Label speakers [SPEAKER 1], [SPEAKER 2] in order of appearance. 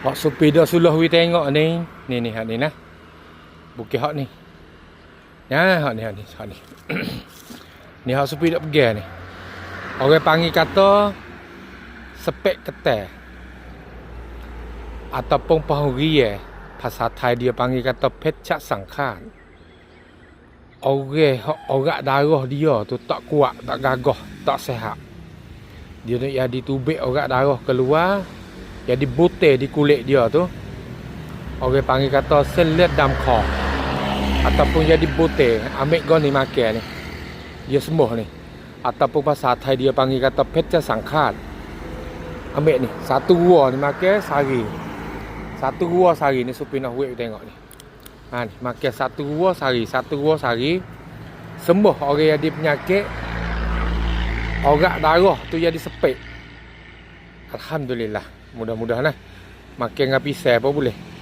[SPEAKER 1] Hak supi dah suluh we tengok ni. Ni ni hak ni nah. Bukit hak ni. Ya, hak ni hak ni, hak ni. ni hak supi dak pergi ni. Orang panggil kata sepek ketel. Ataupun pahurie. Bahasa Thai dia panggil kata pecak sangkan. Orang hak orang darah dia tu tak kuat, tak gagah, tak sehat. Dia nak jadi tubik orang darah keluar jadi butir di kulit dia tu Orang panggil kata selet dam kho Ataupun jadi butir. Ambil kau ni makan ni. Dia sembuh ni. Ataupun bahasa Thai dia panggil kata pecah sangkat Ambil ni. Satu gua ni makan sehari. Satu gua sehari ni Supi nak wait tengok ni. Ha, ni. Makan satu gua sehari. Satu gua sehari. Sembuh orang yang ada penyakit. Orang darah tu jadi sepik. Alhamdulillah Mudah-mudahan lah. Makan dengan pisau apa boleh